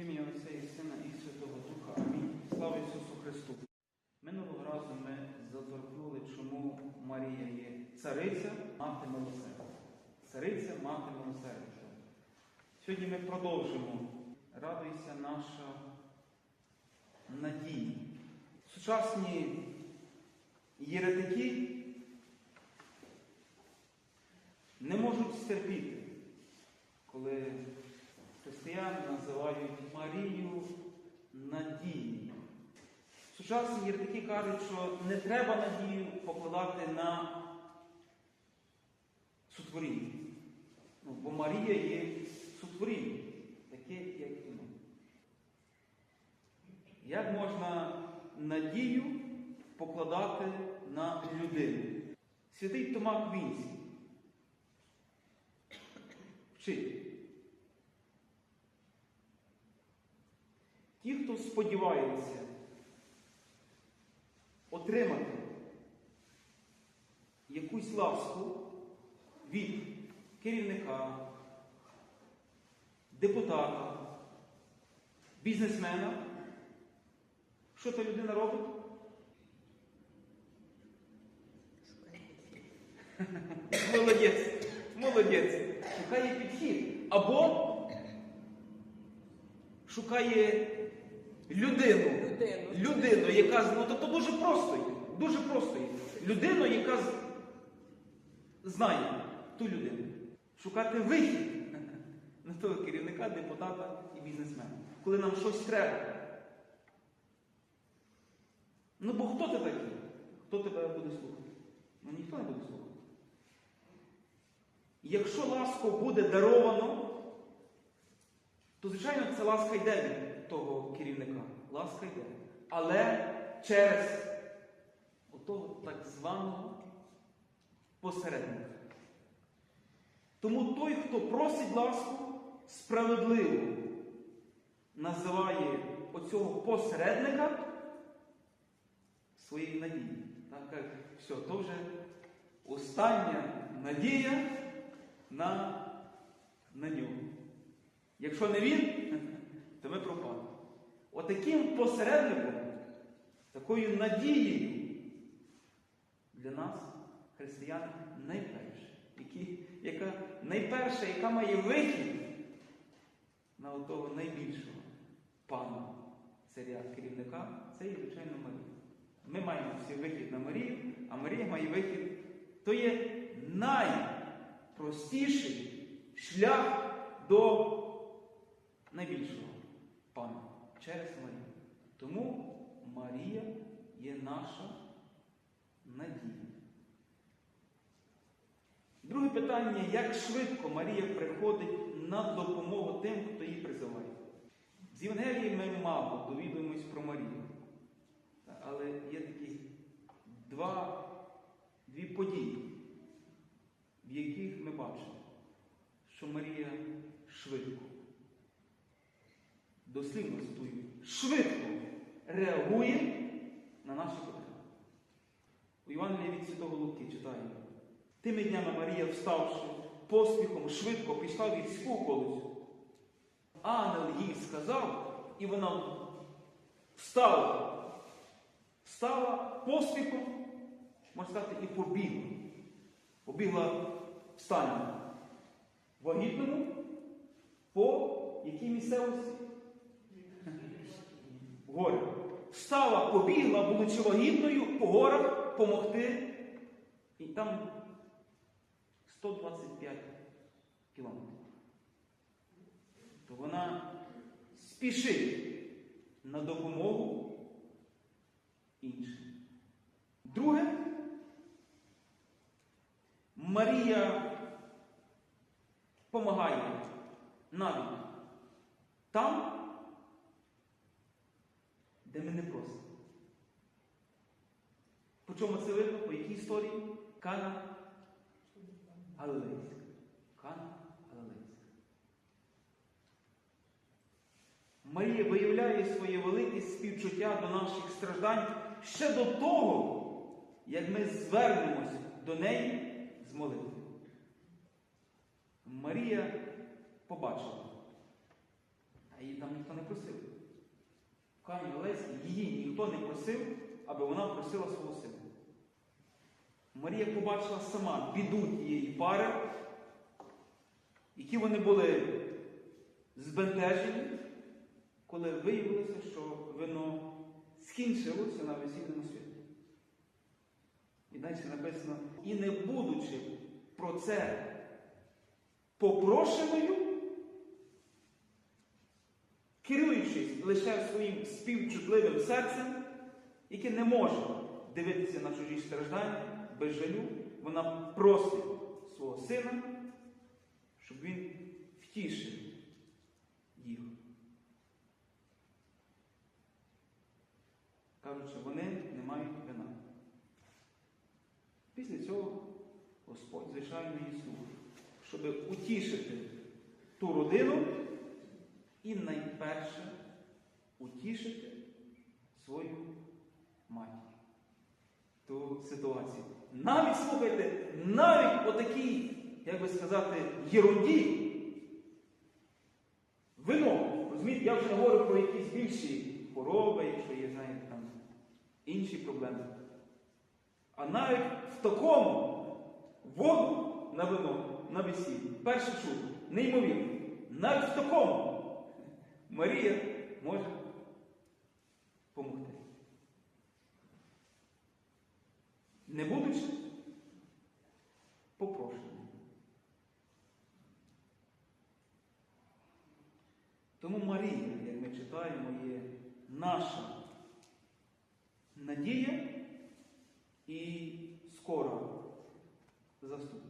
Ім'я Отця і Сина і Святого Духа. Амінь. Слава Ісусу Христу. Минулого разу ми заторкнули, чому Марія є цариця, мати милосердя. Цариця, мати милосердя. Сьогодні ми продовжимо. Радуйся наша надія. Сучасні єретики не можуть стерпіти, коли християни називають Марію надією. Сучасні єретики кажуть, що не треба надію покладати на сотворіння. Ну, бо Марія є сотворіння, таке, як і ми. Як можна надію покладати на людину? Святий Тома Квінський вчить. Ті, хто сподівається отримати якусь ласку від керівника, депутата, бізнесмена, що та людина робить? Молодець, молодець. Шукає підхід. Або шукає людину. Людину. Людину, яка ну тобто дуже просто є. Дуже просто є. Людину, яка знає ту людину. Шукати вихід на того керівника, депутата і бізнесмена. Коли нам щось треба. Ну бо хто ти такий? Хто тебе буде слухати? Ну ніхто не буде слухати. Якщо ласку буде даровано, то, звичайно, ця ласка йде від того керівника. Ласка йде. Але через отого так званого посередника. Тому той, хто просить ласку, справедливо називає оцього посередника своєю надією. Так каже, все, то вже остання надія на, на нього. Якщо не він, то ми пропали. Отаким посередником, такою надією для нас, християн, найперше, які, яка, найперша, яка має вихід на того найбільшого пана, царя, керівника, це є, звичайно, Марія. Ми маємо всі вихід на Марію, а Марія має вихід. То є найпростіший шлях до найбільшого пана через Марію. Тому Марія є наша надія. Друге питання, як швидко Марія приходить на допомогу тим, хто її призиває. З Євангелії ми мало довідуємось про Марію. Але є такі два, дві події, в яких ми бачимо, що Марія дослівно цитую, швидко реагує на наші потреби. У Євангелії від Святого Луки читаємо. Тими днями Марія, вставши, поспіхом швидко пішла в гірську околицю. Ангел їй сказав, і вона встала. Встала поспіхом, можна сказати, і побігла. Побігла в стані вагітному по якій місцевості? В горі. Встала, побігла, будучи вагітною, по горах помогти. І там 125 кілометрів. То вона спішить на допомогу іншим. Друге, Марія допомагає навіть там, де ми не просимо. По чому це видно? По якій історії? Кана Галилейська. Кана Галилейська. Марія виявляє своє велике співчуття до наших страждань ще до того, як ми звернемось до неї з молитвою. Марія побачила, А її там ніхто не просив. В Кані Олесі її ніхто не просив, аби вона просила свого сина. Марія побачила сама біду тієї пари, які вони були збентежені, коли виявилося, що вино скінчилося на весільному святі. І далі написано, і не будучи про це попрошеною, керуючись лише своїм співчутливим серцем, яке не може дивитися на чужі страждання без жалю, вона просить свого сина, щоб він втішив їх. Кажуть, що вони не мають вина. Після цього Господь, звичайно, її служить, щоб утішити ту родину і найперше утішити свою матір. Ту ситуацію. Навіть слухайте, навіть по такій, як би сказати, єрунді. Вино. Розумієте, я вже не говорю про якісь більші хвороби, якщо є, знаєте, там інші проблеми. А навіть в такому воду на вино, на весіллі. Перший шут, неймовірно. Навіть в такому Марія може допомогти. Не будучи попрошеною. Тому Марія, як ми читаємо, є наша надія і скоро заступниця.